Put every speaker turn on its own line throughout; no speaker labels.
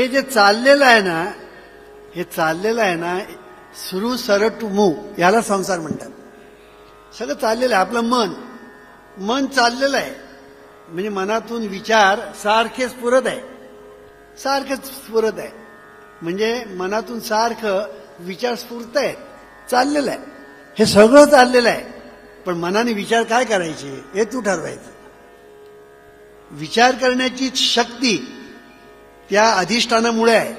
हे जे चाललेलं आहे ना हे चाललेलं आहे ना सुरू सर टू याला संसार म्हणतात. सगळं चाललेलं आहे आपलं मन. मन चाललेलं आहे. म्हणजे मनातून विचार सारखे पुरत आहे. सारखेच पुरत आहे. म्हणजे मनातून सारखं विचार स्फुरत आहे. चाललेलं आहे. हे सगळं चाललेलं आहे. पण मनाने विचार काय करायचे? हे तू ठरवायचं. विचार करण्याची शक्ती त्या अधिष्ठानामुळे आहे.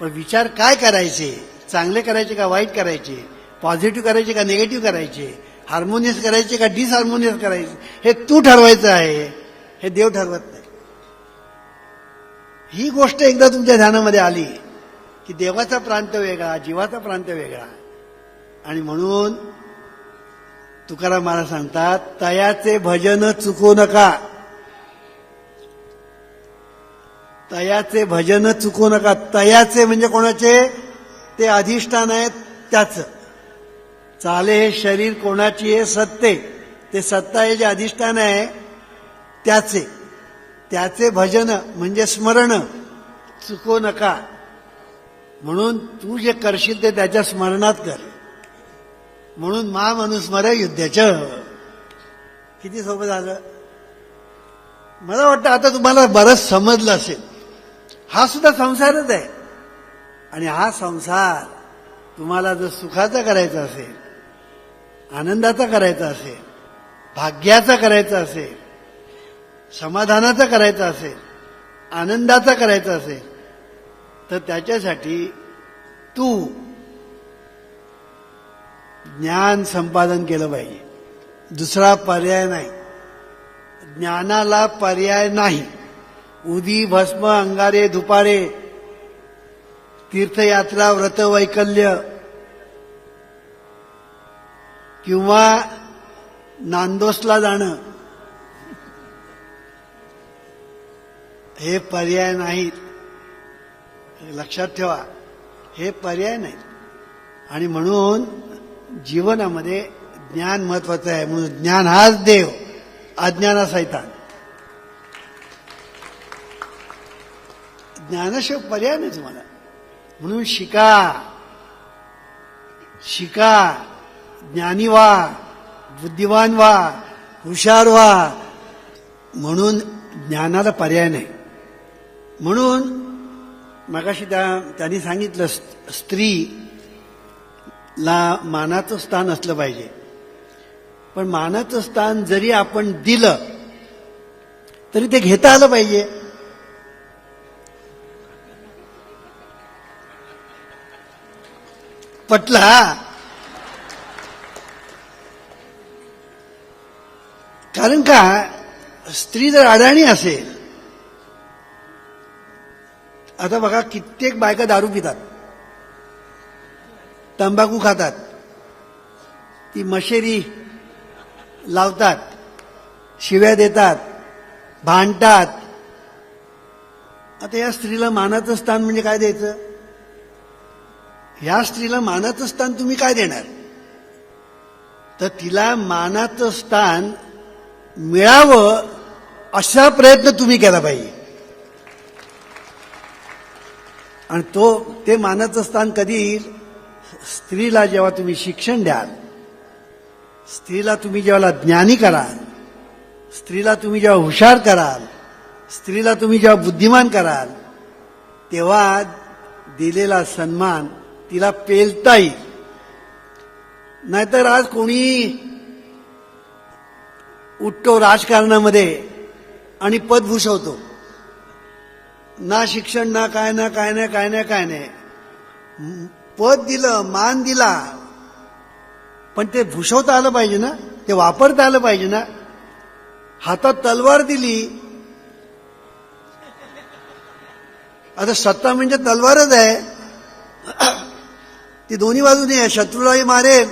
पण विचार काय करायचे? चांगले करायचे का वाईट करायचे? पॉझिटिव्ह करायचे का निगेटिव्ह करायचे? हार्मोनियस करायचे का डिसहार्मोनियस करायचे? हे तू ठरवायचं आहे. हे देव ठरवत नाही. ही गोष्ट एकदा तुमच्या ध्यानामध्ये आली की देवाचा प्रांत वेगळा जीवाचा प्रांत वेगळा. आणि म्हणून तुकाराम महाराज सांगतात तयाचे भजन चुकू नका. तयाचे भजन चुकू नका. तयाचे म्हणजे कोणाचे? ते अधिष्ठान आहे त्याचं. चाले हे शरीर कोणाची आहे? सत्ते. ते सत्ता हे जे अधिष्ठान आहे त्याचे. त्याचे भजन म्हणजे स्मरण. चुकू नका. म्हणून तू जे करशील ते त्याच्या स्मरणात कर. म्हणून मा मनुस्मर युद्धाच किती सोपं झालं? मला वाटतं आता तुम्हाला बरंच समजलं असेल. हा सुद्धा संसारच आहे. आणि हा संसार तुम्हाला जर सुखाचा करायचा असेल आनंदाचा करायचा असेल भाग्याचा करायचा असेल समाधानाचा करायचा असेल आनंदाचा करायचा असेल तर त्याच्यासाठी तू ज्ञान संपादन केलं पाहिजे. दुसरा पर्याय नाही. ज्ञानाला पर्याय नाही. उदी भस्म अंगारे दुपारे. तीर्थयात्रा व्रत वैकल्य किंवा नांदोसला जाणं. हे पर्याय नाहीत. लक्षात ठेवा हे पर्याय नाहीत. आणि म्हणून जीवनामध्ये ज्ञान महत्वाचं आहे. म्हणून ज्ञान हाच देव अज्ञाना सैतान ज्ञानाशिवाय पर्याय नाही तुम्हाला. म्हणून शिका. शिका. ज्ञानी व्हा. बुद्धिवान व्हा. हुशार व्हा. म्हणून ज्ञानाला पर्याय नाही. म्हणून मगाशी त्या त्यांनी सांगितलं स्त्री स्त्रीला मानाचं स्थान असलं पाहिजे. पण मानाचं स्थान जरी आपण दिलं तरी ते घेता आलं पाहिजे. पटला. कारण का? स्त्री जर अडाणी असेल आता बघा कित्येक बायका दारू पितात. तंबाखू खातात. ती मशेरी लावतात. शिव्या देतात. भांडतात. आता या स्त्रीला मानाचं स्थान म्हणजे काय द्यायचं? या स्त्रीला मानाचं स्थान तुम्ही काय देणार? तर तिला मानाचं स्थान मिळावं असा प्रयत्न तुम्ही केला पाहिजे. आणि तो ते मानाचं स्थान कधी येईल? स्त्रीला जेव्हा तुम्ही शिक्षण द्याल स्त्रीला तुम्ही जेव्हा ज्ञानी कराल स्त्रीला तुम्ही जेव्हा हुशार कराल स्त्रीला तुम्ही जेव्हा बुद्धिमान कराल तेव्हा दिलेला सन्मान तिला पेलता येईल नाहीतर आज कोणी उठतो राजकारणामध्ये आणि पद भूषवतो. ना शिक्षण ना काय ना काय नाही काय नाही काय नाही पद दिलं मान दिला पण ते भूषवता आलं पाहिजे ना? ते वापरता आलं पाहिजे ना? हातात तलवार दिली. आता सत्ता म्हणजे तलवारच आहे. ती दोन्ही बाजूने आहे. शत्रूलाही मारेल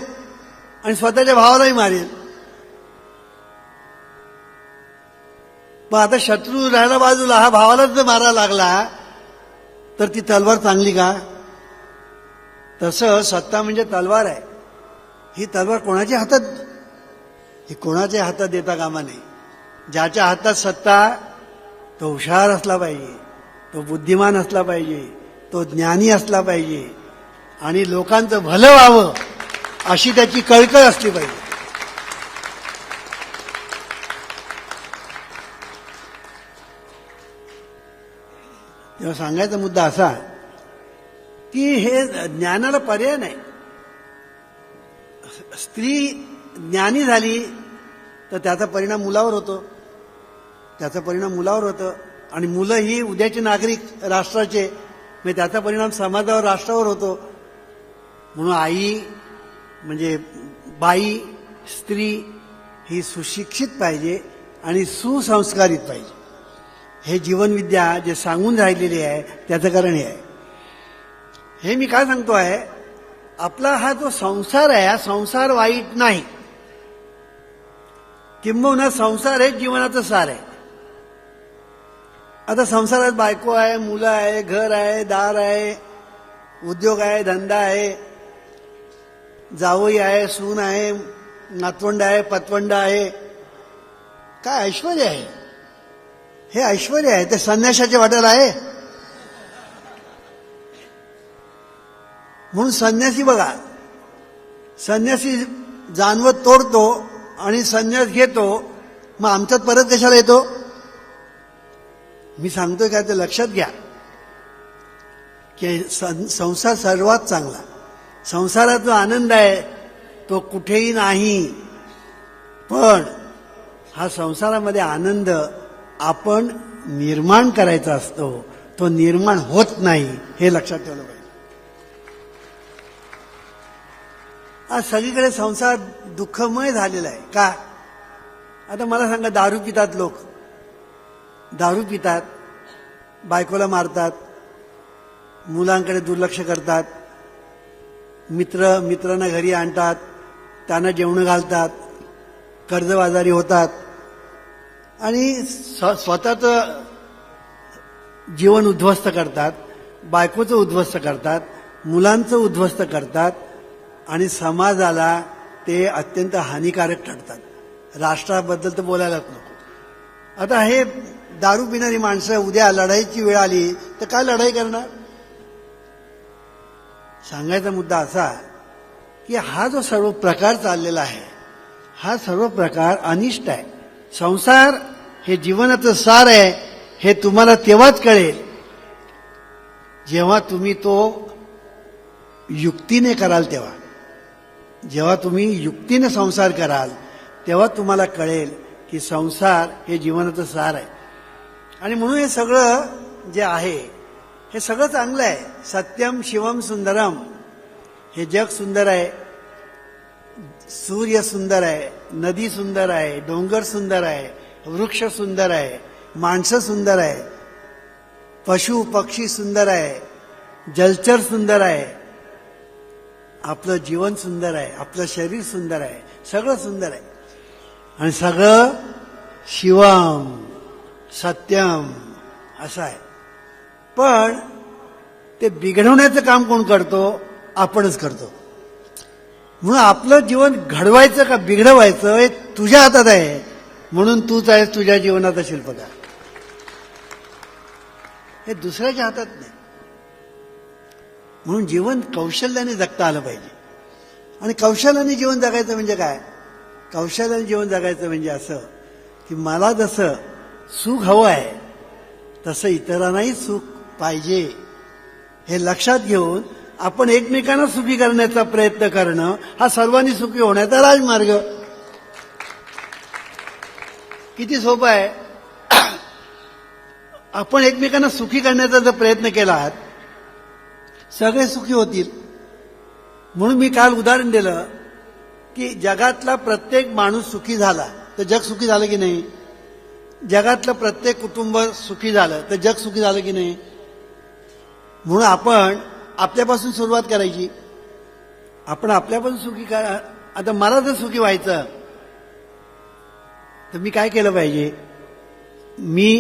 आणि स्वतःच्या भावालाही मारेल. मग आता शत्रू राहिला बाजूला हा भावालाच जर मारायला लागला तर ती तलवार चांगली का? तसं सत्ता म्हणजे तलवार आहे. ही तलवार कोणाच्या हातात? ही कोणाच्या हातात देता कामा नये. ज्याच्या हातात सत्ता तो हुशार असला पाहिजे तो बुद्धिमान असला पाहिजे तो ज्ञानी असला पाहिजे आणि लोकांचं भलं व्हावं अशी त्याची कळकळ असली पाहिजे. तेव्हा सांगायचा मुद्दा असा की हे ज्ञानाला पर्याय नाही. स्त्री ज्ञानी झाली तर त्याचा परिणाम मुलावर होतो. त्याचा परिणाम मुलावर होतो. आणि मुलं ही उद्याचे नागरिक राष्ट्राचे म्हणजे त्याचा परिणाम समाजावर राष्ट्रावर होतो. म्हणून आई म्हणजे बाई स्त्री ही सुशिक्षित पाहिजे आणि सुसंस्कारित पाहिजे. हे जीवनविद्या जे सांगून राहिलेली आहे त्याचं कारण हे आहे. हे मी काय सांगतो आहे आपला हा जो संसार आहे हा संसार वाईट नाही. किंबहुना संसार हे जीवनाचं सार आहे. आता संसारात बायको आहे मुलं आहे घर आहे दार आहे उद्योग आहे धंदा आहे जावई आहे सून आहे नातवंड आहे पतवंड आहे. काय ऐश्वर आहे? हे ऐश्वर आहे ते संन्यासाच्या वाट्याला आहे. म्हणून संन्यासी बघा. संन्यासी जानवत तोडतो आणि संन्यास घेतो मग आमच्यात परत कशाला येतो? मी सांगतोय काय ते लक्षात घ्या. की सं- संसार सर्वात चांगला. संसारात जो आनंद आहे तो कुठेही नाही. पण हा संसारामध्ये आनंद आपण निर्माण करायचा असतो. तो निर्माण होत नाही हे लक्षात ठेवलं पाहिजे. आज सगळीकडे संसार दुःखमय झालेला आहे. का? आता मला सांगा दारू पितात लोक. दारू पितात बायकोला मारतात मुलांकडे दुर्लक्ष करतात. मित्र मित्रांना घरी आणतात त्यांना जेवणं घालतात कर्जबाजारी होतात. आणि स्व स्वतःचं जीवन उद्ध्वस्त करतात बायकोचं उद्ध्वस्त करतात मुलांचं उद्ध्वस्त करतात आणि समाजाला ते अत्यंत हानिकारक ठरतात. राष्ट्राबद्दल तर बोलायलाच नको. आता हे दारू पिणारी माणसं उद्या लढाईची वेळ आली तर काय लढाई करणार? सांगायचा मुद्दा असा की हा जो सर्व प्रकार चाललेला आहे हा सर्व प्रकार अनिष्ट आहे. संसार हे जीवनाचं सार आहे हे तुम्हाला तेव्हाच कळेल जेव्हा तुम्ही तो युक्तीने कराल तेव्हा. जेव्हा तुम्ही युक्तीने संसार कराल तेव्हा तुम्हाला कळेल की संसार हे जीवनाचं सार आहे. आणि म्हणून हे सगळं जे आहे हे सगळं चांगलं आहे सत्यम शिवम सुंदरम हे जग सुंदर आहे सूर्य सुंदर आहे नदी सुंदर आहे डोंगर सुंदर आहे वृक्ष सुंदर आहे माणसं सुंदर आहे पशु पक्षी सुंदर आहे जलचर सुंदर आहे आपलं जीवन सुंदर आहे आपलं शरीर सुंदर आहे सगळं सुंदर आहे आणि सगळं शिवम सत्यम असं आहे पण ते बिघडवण्याचं काम कोण करतो? आपणच करतो. म्हणून आपलं जीवन घडवायचं का बिघडवायचं हे तुझ्या हातात आहे. म्हणून तूच आहेस तुझ्या जीवनाचा शिल्पकार. हे दुसऱ्याच्या हातात नाही. म्हणून जीवन कौशल्याने जगता आलं पाहिजे. आणि कौशल्याने जीवन जगायचं म्हणजे काय? कौशल्याने जीवन जगायचं म्हणजे असं की मला जसं सुख हवं आहे तसं इतरांनाही सुख पाहिजे. हे लक्षात घेऊन आपण एकमेकांना सुखी करण्याचा प्रयत्न करणं हा सर्वांनी सुखी होण्याचा राजमार्ग. किती सोपं आहे. आपण एकमेकांना सुखी करण्याचा जर प्रयत्न केलात सगळे सुखी होतील. म्हणून मी काल उदाहरण दिलं की जगातला प्रत्येक माणूस सुखी झाला तर जग सुखी झालं की नाही? जगातलं प्रत्येक कुटुंब सुखी झालं तर जग सुखी झालं की नाही? म्हणून आपण आपल्यापासून सुरुवात करायची. आपण आपल्यापासून सुखी करा. आता मला जर सुखी व्हायचं तर मी काय केलं पाहिजे? मी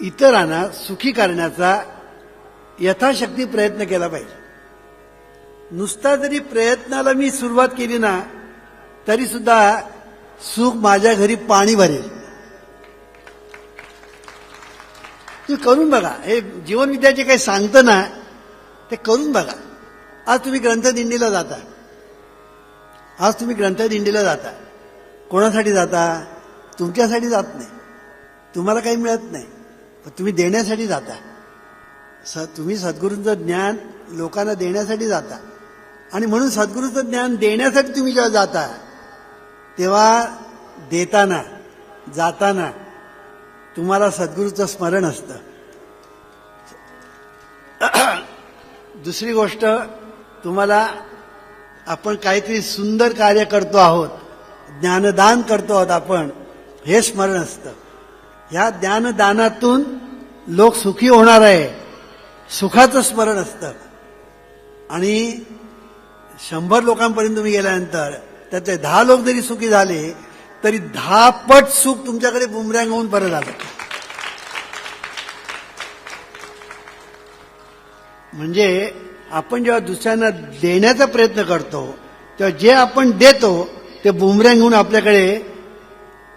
इतरांना सुखी करण्याचा यथाशक्ती प्रयत्न केला पाहिजे. नुसता जरी प्रयत्नाला मी सुरुवात केली ना तरी सुद्धा सुख माझ्या घरी पाणी भरेल. तुम्ही करून बघा. हे जीवनविद्या जे काही सांगतं ना ते करून बघा. आज तुम्ही ग्रंथदिंडीला जाता. आज तुम्ही ग्रंथदिंडीला जाता. कोणासाठी जाता? तुमच्यासाठी जात नाही. तुम्हाला काही मिळत नाही. पण तुम्ही देण्यासाठी जाता. स तुम्ही सद्गुरूंचं ज्ञान लोकांना देण्यासाठी जाता. आणि म्हणून सद्गुरूचं ज्ञान देण्यासाठी तुम्ही जेव्हा जाता तेव्हा देताना जाताना तुम्हाला सद्गुरूचं स्मरण असतं. दुसरी गोष्ट तुम्हाला आपण काहीतरी सुंदर कार्य करतो आहोत ज्ञानदान करतो आहोत आपण हे स्मरण असतं. ह्या ज्ञानदानातून लोक सुखी होणार आहे सुखाचं स्मरण असतं. आणि शंभर लोकांपर्यंत तुम्ही गेल्यानंतर त्यातले दहा लोक जरी सुखी झाले तरी दहा पट सुख तुमच्याकडे बुमरँग होऊन परत आलं. म्हणजे आपण जेव्हा दुसऱ्यांना देण्याचा प्रयत्न करतो तेव्हा जे आपण देतो ते बुमरँग होऊन आपल्याकडे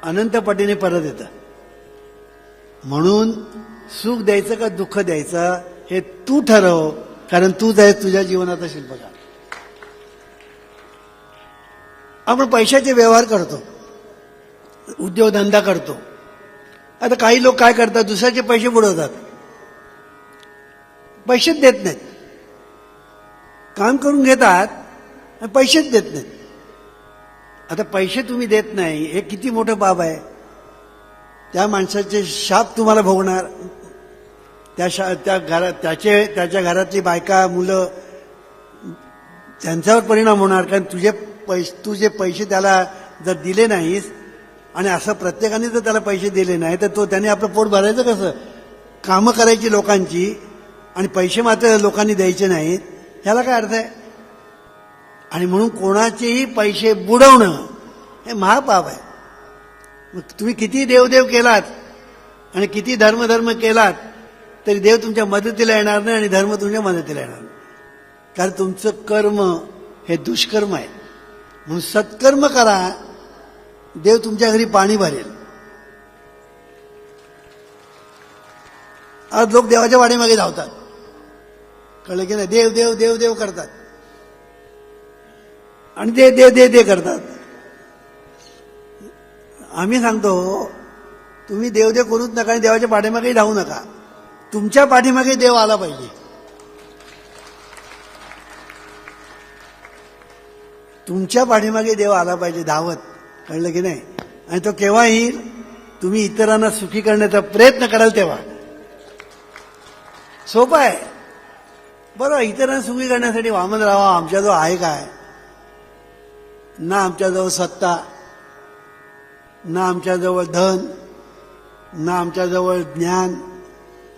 अनंत पटीने परत येतं. म्हणून सुख द्यायचं का दुःख द्यायचं हे तू ठरव कारण तूच आहे तुझ्या जीवनाचा शिल्पकार आपण पैशाचे व्यवहार करतो. उद्योगधंदा करतो. आता काही लोक काय करतात? दुसऱ्याचे पैसे बुडवतात. पैसेच देत नाहीत. काम करून घेतात आणि पैसेच देत नाहीत. आता पैसे तुम्ही देत नाही हे किती मोठं बाब आहे. त्या माणसाचे शाप तुम्हाला भोगणार. त्या शा त्या घरात त्याचे त्याच्या घरातली बायका मुलं त्यांच्यावर परिणाम होणार. कारण तुझे पैसे तू जे पैसे त्याला जर दिले नाहीस आणि असं प्रत्येकाने जर त्याला पैसे दिले नाही तर तो त्याने आपलं पोट भरायचं कसं? कामं करायची लोकांची आणि पैसे मात्र लोकांनी द्यायचे नाहीत ह्याला काय अर्थ आहे? आणि म्हणून कोणाचेही पैसे बुडवणं हे महापाप आहे. मग तुम्ही किती देवदेव केलात आणि किती धर्मधर्म केलात तरी देव तुमच्या मदतीला येणार नाही आणि धर्म तुमच्या मदतीला येणार नाही. कारण तुमचं कर्म हे दुष्कर्म आहे. म्हणून सत्कर्म करा देव तुमच्या घरी पाणी भरेल. आज लोक देवाच्या वाडीमागे धावतात. कळलं की नाही? देव देव देव देव करतात. आणि ते दे दे दे करतात. आम्ही सांगतो तुम्ही देवदेव करूच नका आणि देवाच्या पाठीमागे धावू नका. तुमच्या पाठीमागे देव आला पाहिजे. तुमच्या पाठीमागे देव आला पाहिजे धावत. कळलं की नाही? आणि तो केव्हा येईल तुम्ही इतरांना सुखी करण्याचा प्रयत्न कराल तेव्हा. सोपं आहे. बरोबर इतरांना सुखी करण्यासाठी वामन राहा आमच्याजवळ आहे काय? ना आमच्याजवळ सत्ता ना आमच्याजवळ धन ना आमच्याजवळ ज्ञान.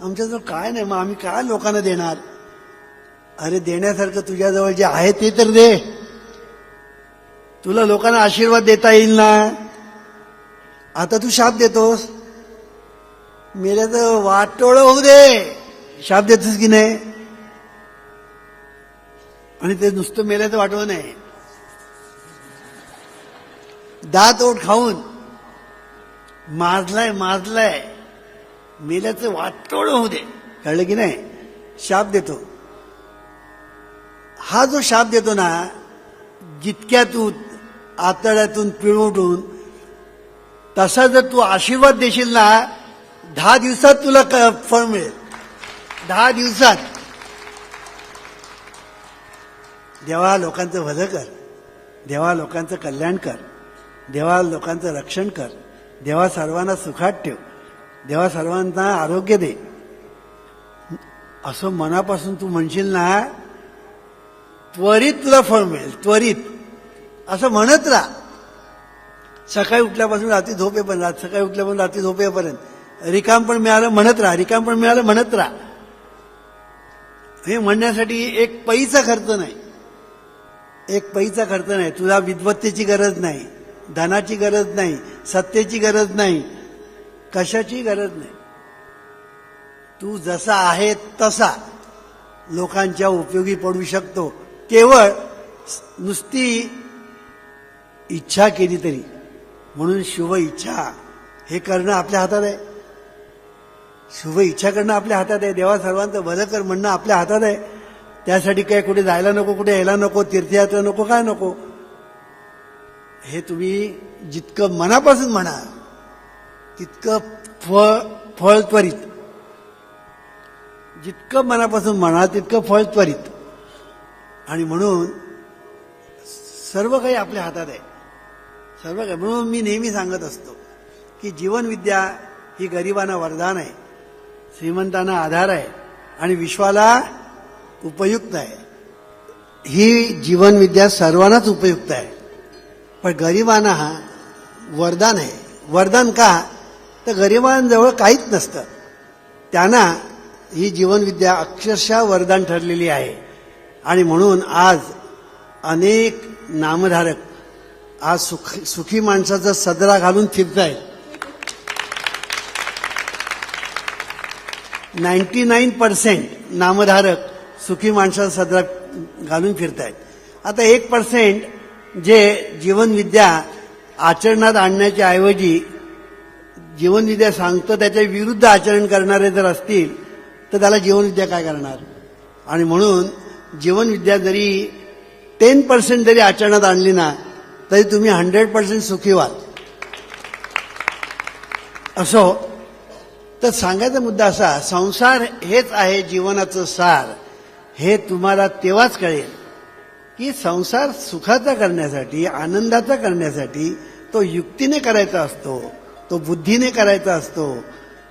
आमच्याजवळ काय नाही मग आम्ही काय लोकांना देणार? अरे देण्यासारखं तुझ्याजवळ जे आहे ते तर दे. तुला लोकांना आशीर्वाद देता येईल ना? आता तू शाप देतोस. मेल्या तर वाटोळ होऊ दे. शाप देतोस की नाही? आणि ते नुसतं मेल्याचं वाटवं नाही. दात ओठ खाऊन. माजलाय माजलाय मेल्याचं वाटोळ होऊ दे. कळलं की नाही? शाप देतो. हा जो शाप देतो ना जितक्या तू आतड्यातून पिळवडून तसा जर तू आशीर्वाद देशील ना दहा दिवसात तुला क- फळ मिळेल. दहा दिवसात. देवा लोकांचं भलं कर. देवा लोकांचं कल्याण कर. देवा लोकांचं रक्षण कर. देवा सर्वांना सुखात ठेव. देवा सर्वांना आरोग्य दे. असं मनापासून तू म्हणशील ना त्वरित तुला फळ मिळेल. त्वरित. असं म्हणत राहा. सकाळी उठल्यापासून रात्री झोपेपर्यंत सकाळी उठल्यापासून रात्री झोपेपर्यंत. रिकाम पण मिळालं म्हणत राहा रिकाम पण मिळालं म्हणत राहा. हे म्हणण्यासाठी एक पैसा खर्च नाही. एक पैसा खर्च नाही. तुला विद्वत्तेची गरज नाही धनाची गरज नाही सत्तेची गरज नाही कशाची गरज नाही. तू जसा आहे तसा लोकांच्या उपयोगी पडू शकतो. केवळ नुसती इच्छा केली तरी. म्हणून शुभ इच्छा हे करणं आपल्या हातात आहे. शुभ इच्छा करणं आपल्या हातात आहे. देवा सर्वांचं भलं कर म्हणणं आपल्या हातात आहे. त्यासाठी काय कुठे जायला नको कुठे यायला नको तीर्थयात्रा नको काय नको. हे तुम्ही जितकं मनापासून म्हणा तितकं फळ फळ त्वरित. जितकं मनापासून म्हणा तितकं फळ त्वरित. आणि म्हणून सर्व काही आपल्या हातात आहे. सर्व काही. म्हणून मी नेहमी सांगत असतो की जीवनविद्या ही गरिबांना वरदान आहे श्रीमंतांना आधार आहे आणि विश्वाला उपयुक्त आहे. ही जीवनविद्या सर्वांनाच उपयुक्त आहे. पण गरिबांना हा वरदान आहे. वरदान का? तर गरिबांजवळ काहीच नसतं. त्यांना ही जीवनविद्या अक्षरशः वरदान ठरलेली आहे. आणि म्हणून आज अनेक नामधारक. आज सुख सुखी माणसाचा सदरा घालून फिरतायत नाईन्टी नाईन पर्सेंट नामधारक सुखी माणसाचा सदरा घालून फिरतायत आता एक पर्सेंट जे जीवनविद्या आचरणात आणण्याच्या ऐवजी जीवनविद्या सांगतो त्याच्या विरुद्ध आचरण करणारे जर असतील तर त्याला जीवनविद्या काय करणार? आणि म्हणून जीवनविद्या जरी टेन पर्सेंट जरी आचरणात आणली ना तरी तुम्ही हंड्रेड पर्सेंट सुखी व्हाल. असो तर सांगायचा मुद्दा असा संसार हेच आहे जीवनाचं सार. हे तुम्हाला तेव्हाच कळेल की संसार सुखाचा करण्यासाठी आनंदाचा करण्यासाठी तो युक्तीने करायचा असतो तो बुद्धीने करायचा असतो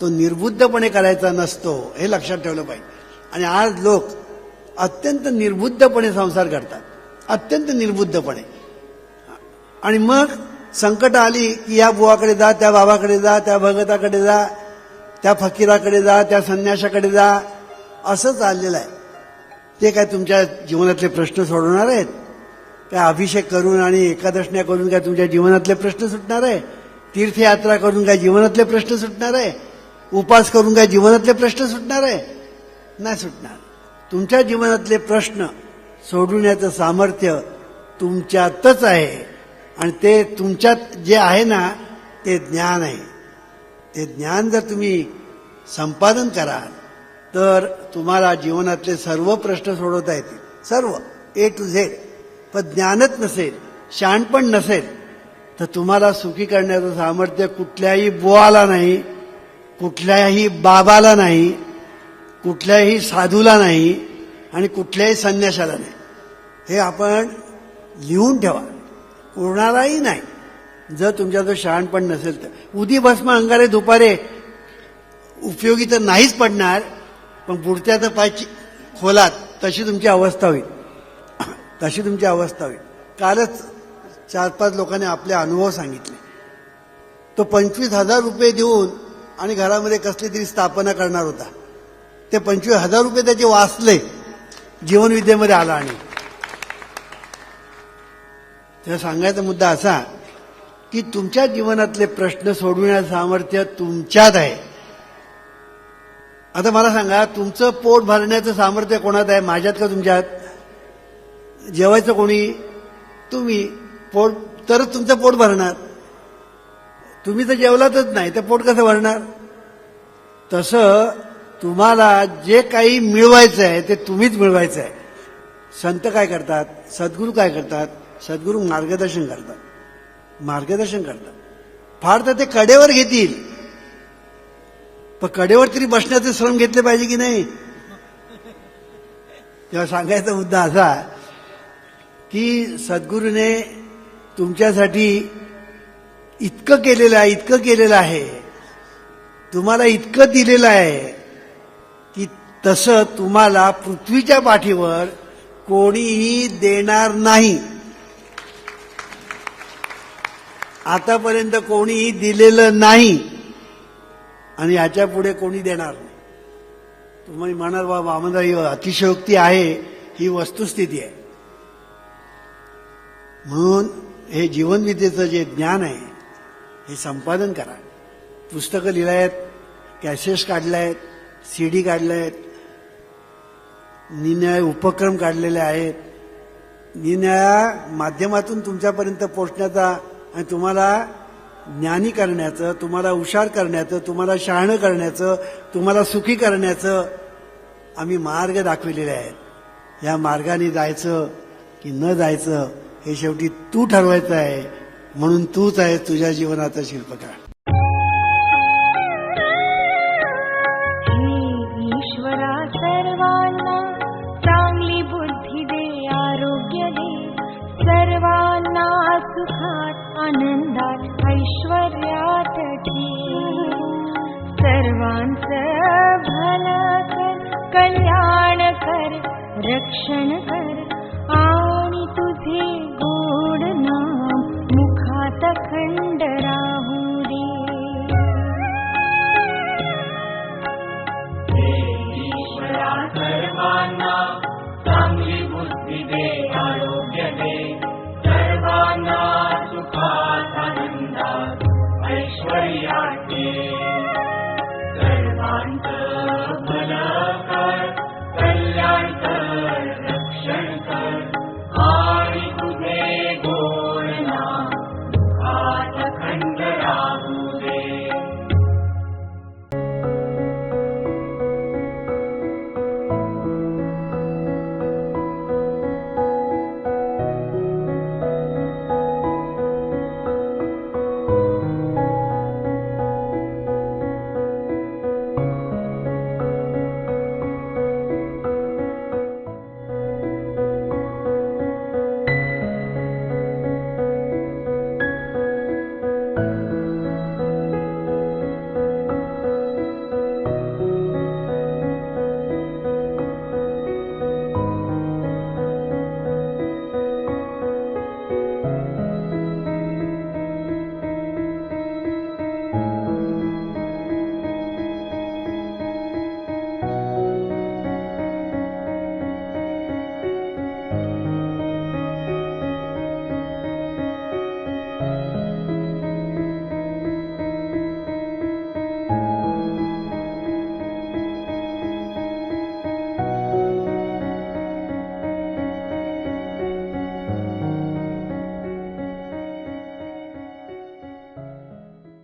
तो निर्बुद्धपणे करायचा नसतो हे लक्षात ठेवलं पाहिजे. आणि आज लोक अत्यंत निर्बुद्धपणे संसार करतात. अत्यंत निर्बुद्धपणे. आणि मग संकट आली की या बुवाकडे जा त्या बाबाकडे जा त्या भगताकडे जा त्या फकीराकडे जा त्या संन्यासाकडे जा. असं चाललेलं आहे. ते काय तुमच्या जीवनातले प्रश्न सोडवणार आहेत? काय अभिषेक करून आणि एकादशण्या करून काय तुमच्या जीवनातले प्रश्न सुटणार आहे? तीर्थयात्रा करून काय जीवनातले प्रश्न सुटणार आहे? उपास करून काय जीवनातले प्रश्न सुटणार आहे? नाही सुटणार. तुमच्या जीवनातले प्रश्न सोडवण्याचं सामर्थ्य तुमच्यातच आहे. आणि ते तुमच्यात जे आहे ना ते ज्ञान आहे. ते ज्ञान जर तुम्ही संपादन कराल तर तुम्हाला जीवनातले सर्व प्रश्न सोडवता येतील. सर्व ए टू झेड पण ज्ञानच नसेल शाणपण नसेल तर तुम्हाला सुखी करण्याचं सामर्थ्य कुठल्याही बुवाला नाही कुठल्याही बाबाला नाही कुठल्याही साधूला नाही आणि कुठल्याही संन्यासाला नाही. हे आपण लिहून ठेवा. कोणालाही नाही. जर तुमच्याजवळ शहाणपण नसेल तर. उदी भस्म अंगारे दुपारे. उपयोगी तर नाहीच पडणार पण पुढच्या तर पायची खोलात तशी तुमची अवस्था होईल. तशी तुमची अवस्था होईल. कालच चार पाच लोकांनी आपले अनुभव सांगितले. तो पंचवीस हजार रुपये देऊन आणि घरामध्ये कसली तरी स्थापना करणार होता. ते पंचवीस हजार रुपये त्याचे वाचले. जीवनविद्येमध्ये आला आणि. तेव्हा सांगायचा मुद्दा असा की तुमच्या जीवनातले प्रश्न सोडविण्याचं सामर्थ्य तुमच्यात आहे. आता मला सांगा तुमचं पोट भरण्याचं सामर्थ्य कोणात आहे? माझ्यात का तुमच्यात? जेवायचं कोणी? तुम्ही पोट तरच तुमचं पोट भरणार. तुम्ही तर जेवलातच नाही तर पोट कसं भरणार? तसं तुम्हाला जे काही मिळवायचं आहे ते तुम्हीच मिळवायचं आहे. संत काय करतात? सद्गुरू काय करतात? सद्गुरू मार्गदर्शन करतात. मार्गदर्शन करतात. फार तर ते कडेवर घेतील. पण कडेवर तरी बसण्याचे श्रम घेतले पाहिजे की नाही? तेव्हा सांगायचा मुद्दा असा की सद्गुरूने तुमच्यासाठी इतकं केलेलं आहे इतकं केलेलं आहे. तुम्हाला इतकं दिलेलं आहे. तसं तुम्हाला पृथ्वीच्या पाठीवर कोणीही देणार नाही. आतापर्यंत कोणीही दिलेलं नाही. आणि याच्यापुढे कोणी देणार नाही. तुम्ही म्हणाल बाबा आम्हाला ही अतिशयोक्ती आहे. ही वस्तुस्थिती आहे. म्हणून हे जीवनविद्येचं जे ज्ञान आहे हे संपादन करा. पुस्तकं लिहिलं आहेत कॅसेट्स काढल्या आहेत सी डी काढल्या आहेत निन्याय उपक्रम काढलेले आहेत. निन्याया माध्यमातून तुमच्यापर्यंत पोचण्याचा आणि तुम्हाला ज्ञानी करण्याचं तुम्हाला हुशार करण्याचं तुम्हाला शहाणं करण्याचं तुम्हाला सुखी करण्याचं आम्ही मार्ग दाखविलेले आहेत. या मार्गाने जायचं की न जायचं हे शेवटी तू ठरवायचं आहे. म्हणून तूच आहे तुझ्या जीवनाचा शिल्पकार.
सुखात आनंदात ऐश्वर्यात सर्वांचं भलं कर कल्याण कर रक्षण कर